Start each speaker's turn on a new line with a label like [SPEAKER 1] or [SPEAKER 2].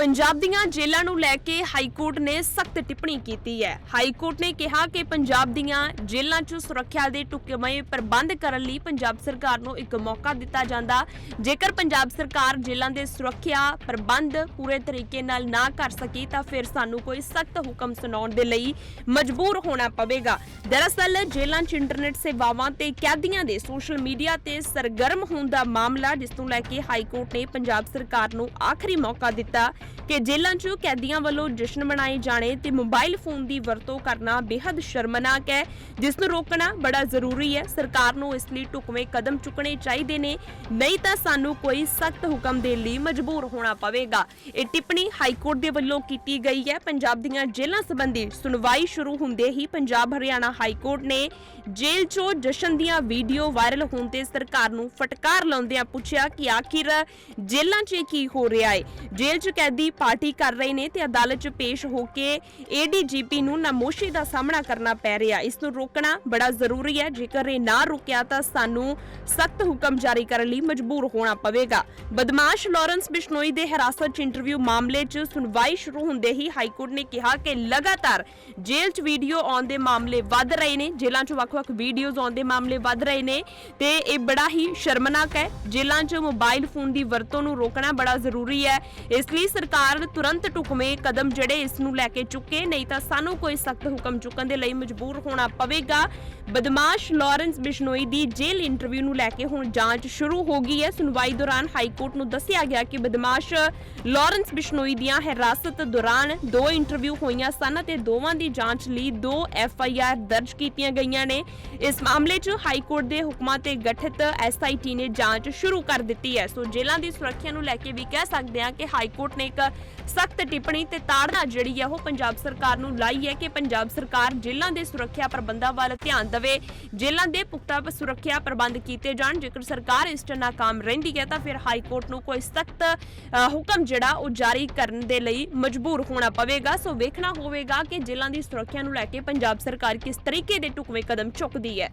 [SPEAKER 1] ਪੰਜਾਬ ਦੀਆਂ ਜੇਲ੍ਹਾਂ ਨੂੰ ਲੈ ਕੇ ਹਾਈ ਕੋਰਟ ਨੇ ਸਖਤ ਟਿੱਪਣੀ ਕੀਤੀ ਹੈ। ਹਾਈ ਕੋਰਟ ਨੇ ਕਿਹਾ ਕਿ ਪੰਜਾਬ ਦੀਆਂ ਜੇਲ੍ਹਾਂ 'ਚ ਸੁਰੱਖਿਆ ਦੇ ਟੁਕਮੇ ਪ੍ਰਬੰਧ ਕਰਨ ਲਈ ਪੰਜਾਬ ਸਰਕਾਰ ਨੂੰ ਇੱਕ ਮੌਕਾ ਦਿੱਤਾ ਜਾਂਦਾ। ਜੇਕਰ ਪੰਜਾਬ ਸਰਕਾਰ ਜੇਲ੍ਹਾਂ ਦੇ ਸੁਰੱਖਿਆ ਪ੍ਰਬੰਧ ਪੂਰੇ ਤਰੀਕੇ ਨਾਲ ਨਾ ਕਰ ਸਕੀ, ਤਾਂ ਫਿਰ ਸਾਨੂੰ ਕੋਈ ਸਖਤ ਹੁਕਮ ਸੁਣਾਉਣ ਦੇ ਲਈ ਮਜਬੂਰ ਹੋਣਾ ਪਵੇਗਾ। ਦਰਅਸਲ, ਜੇਲ੍ਹਾਂ 'ਚ ਇੰਟਰਨੈਟ ਸੇਵਾਵਾਂ ਤੇ ਕੈਦੀਆਂ ਦੇ ਸੋਸ਼ਲ ਮੀਡੀਆ ਤੇ ਸਰਗਰਮ ਹੋਣ ਦਾ ਮਾਮਲਾ, ਜਿਸ ਨੂੰ ਲੈ ਕੇ ਹਾਈ ਕੋਰਟ ਨੇ ਪੰਜਾਬ ਸਰਕਾਰ ਨੂੰ ਆਖਰੀ ਮੌਕਾ ਦਿੱਤਾ। ਕਿ ਜੇਲ੍ਹਾਂ 'ਚ ਕੈਦੀਆਂ ਵੱਲੋਂ ਜਸ਼ਨ ਮਨਾਏ ਜਾਣੇ ਤੇ ਮੋਬਾਈਲ ਫੋਨ ਦੀ ਵਰਤੋਂ ਕਰਨਾ ਬੇहद ਸ਼ਰਮਨਾਕ ਹੈ। ਜਿਸ ਨੂੰ ਰੋਕਣਾ ਬੜਾ ਜ਼ਰੂਰੀ ਹੈ। ਸਰਕਾਰ ਨੂੰ ਇਸ ਲਈ ਢੁਕਵੇਂ ਕਦਮ ਚੁੱਕਣੇ ਚਾਹੀਦੇ ਨੇ। ਨਹੀਂ ਤਾਂ ਸਾਨੂੰ ਕੋਈ ਸਖਤ ਹੁਕਮ ਦੇਣ ਲਈ ਮਜਬੂਰ ਹੋਣਾ ਪਵੇਗਾ। ਇਹ ਟਿੱਪਣੀ ਹਾਈ ਕੋਰਟ ਦੇ ਵੱਲੋਂ ਕੀਤੀ ਗਈ ਹੈ। ਪੰਜਾਬ ਦੀਆਂ ਜੇਲ੍ਹਾਂ ਸੰਬੰਧੀ ਸੁਣਵਾਈ ਸ਼ੁਰੂ ਹੁੰਦੇ ਹੀ ਪੰਜਾਬ ਹਰਿਆਣਾ ਹਾਈ ਕੋਰਟ ਨੇ ਜੇਲ੍ਹ 'ਚੋਂ ਜਸ਼ਨ ਦੀਆਂ ਵੀਡੀਓ ਵਾਇਰਲ ਹੋਣ ਤੇ ਸਰਕਾਰ ਨੂੰ ਫਟਕਾਰ ਲਾਉਂਦਿਆਂ ਪੁੱਛਿਆ ਕਿ ਆਖਿਰ ਜੇਲ੍ਹਾਂ 'ਚ ਕੀ ਹੋ ਰਿਹਾ ਹੈ? ਜੇਲ੍ਹ 'ਚ ਕੈਦੀ ਪਾਰਟੀ ਕਰ ਰਹੇ ਨੇ ਤੇ ਅਦਾਲਤ 'ਚ ਪੇਸ਼ ਹੋ ਕੇ ਏਡੀਜੀਪੀ ਨੂੰ ਨਾਮੋਸ਼ੀ ਦਾ ਸਾਹਮਣਾ ਕਰਨਾ ਪੈ ਰਿਹਾ। ਇਸ ਨੂੰ ਰੋਕਣਾ ਬੜਾ ਜ਼ਰੂਰੀ ਹੈ। ਜੇਕਰ ਇਹ ਨਾ ਰੁਕਿਆ ਤਾਂ ਸਾਨੂੰ ਸਖਤ ਹੁਕਮ ਜਾਰੀ ਕਰਨ ਲਈ ਮਜਬੂਰ ਹੋਣਾ ਪਵੇਗਾ। ਬਦਮਾਸ਼ ਲਾਰੈਂਸ ਬਿਸ਼ਨੋਈ ਦੇ ਹਿਰਾਸਤ 'ਚ ਇੰਟਰਵਿਊ ਮਾਮਲੇ 'ਚ ਸੁਣਵਾਈ ਸ਼ੁਰੂ ਹੁੰਦੇ ਹੀ ਹਾਈ ਕੋਰਟ ਨੇ ਕਿਹਾ ਕਿ ਲਗਾਤਾਰ ਜੇਲ੍ਹ 'ਚ ਵੀਡੀਓ ਆਉਣ ਦੇ ਮਾਮਲੇ ਵੱਧ ਰਹੇ ਨੇ। ਜੇਲ੍ਹਾਂ 'ਚ ਵੱਖ-ਵੱਖ ਵੀਡੀਓਜ਼ ਆਉਣ ਦੇ ਮਾਮਲੇ ਵੱਧ ਰਹੇ ਨੇ ਤੇ ਇਹ ਬੜਾ ਹੀ ਸ਼ਰਮਨਾਕ ਹੈ। ਜੇਲ੍ਹਾਂ 'ਚ ਮੋਬਾਈਲ ਫੋਨ ਦੀ ਵਰਤੋਂ ਨੂੰ ਰੋਕਣਾ ਬੜਾ ਜ਼ਰੂਰੀ ਹੈ। ਇਸ ਲਈ ਸਰਕਾਰ ਤੁਰੰਤ ਟੁਕਵੇਂ ਕਦਮ ਜਿਹੜੇ ਇਸ ਨੂੰ ਲੈ ਕੇ ਚੁੱਕੇ, ਨਹੀਂ ਤਾਂ ਸਾਨੂੰ ਕੋਈ ਸਖਤ ਹੁਕਮ ਚੁੱਕਣ ਦੇ ਲਈ ਮਜਬੂਰ ਹੋਣਾ ਪਵੇਗਾ। ਬਦਮਾਸ਼ ਲਾਰੈਂਸ ਬਿਸ਼ਨੋਈ ਦੀ ਜੇਲ੍ਹ ਇੰਟਰਵਿਊ ਨੂੰ ਲੈ ਕੇ ਹੁਣ ਜਾਂਚ ਸ਼ੁਰੂ ਹੋ ਗਈ ਹੈ। ਸੁਣਵਾਈ ਦੌਰਾਨ ਹਾਈ ਕੋਰਟ ਨੂੰ ਦੱਸਿਆ ਗਿਆ ਕਿ ਬਦਮਾਸ਼ ਲਾਰੈਂਸ ਬਿਸ਼ਨੋਈ ਦੀਆਂ ਹਿਰਾਸਤ ਦੌਰਾਨ ਦੋ ਇੰਟਰਵਿਊ ਹੋਈਆਂ ਸਨ ਅਤੇ ਦੋਵਾਂ ਦੀ ਜਾਂਚ ਲਈ ਦੋ ਐਫ ਆਈ ਆਰ ਦਰਜ ਕੀਤੀਆਂ ਗਈਆਂ ਨੇ। ਇਸ ਮਾਮਲੇ 'ਚ ਹਾਈ ਕੋਰਟ ਦੇ ਹੁਕਮਾਂ ਤੇ ਗਠਿਤ ਐਸ ਆਈ ਟੀ ਨੇ ਜਾਂਚ ਸ਼ੁਰੂ ਕਰ ਦਿੱਤੀ ਹੈ। ਸੋ ਜੇਲ੍ਹਾਂ ਦੀ ਸੁਰੱਖਿਆ ਨੂੰ ਲੈ ਕੇ ਵੀ ਕਹਿ ਸਕਦੇ ਹਾਂ ਕਿ ਹਾਈ ਕੋਰਟ ਨੇ ਇੱਕ ਸਖਤ ਟਿੱਪਣੀ ਤੇ ਤਾੜਨਾ ਜਿਹੜੀ ਹੈ ਉਹ ਪੰਜਾਬ ਸਰਕਾਰ ਨੂੰ ਲਾਈ ਹੈ ਕਿ ਪੰਜਾਬ ਸਰਕਾਰ ਜੇਲ੍ਹਾਂ ਦੇ ਸੁਰੱਖਿਆ ਪ੍ਰਬੰਧਾਂ ਵੱਲ ਧਿਆਨ ਦੇਵੇ। ਜੇਲ੍ਹਾਂ ਦੇ ਪੁਖਤਾ ਸੁਰੱਖਿਆ ਪ੍ਰਬੰਧ ਕੀਤੇ ਜਾਣ, ਜੇਕਰ ਸਰਕਾਰ ਇਸ 'ਚ ਨਾਕਾਮ ਰਹਿੰਦੀ ਹੈ ਤਾਂ ਫਿਰ ਹਾਈ ਕੋਰਟ ਨੂੰ ਕੋਈ ਸਖਤ ਹੁਕਮ ਜਿਹੜਾ ਉਹ ਜਾਰੀ ਕਰਨ ਦੇ ਲਈ ਮਜਬੂਰ ਹੋਣਾ ਪਵੇਗਾ। ਸੋ ਵੇਖਣਾ ਹੋਵੇਗਾ ਕਿ ਜੇਲ੍ਹਾਂ ਦੀ ਸੁਰੱਖਿਆ ਨੂੰ ਲੈ ਕੇ ਪੰਜਾਬ ਸਰਕਾਰ ਕਿਸ ਤਰੀਕੇ ਦੇ ਢੁਕਵੇਂ ਕਦਮ ਚੁੱਕਦੀ ਹੈ।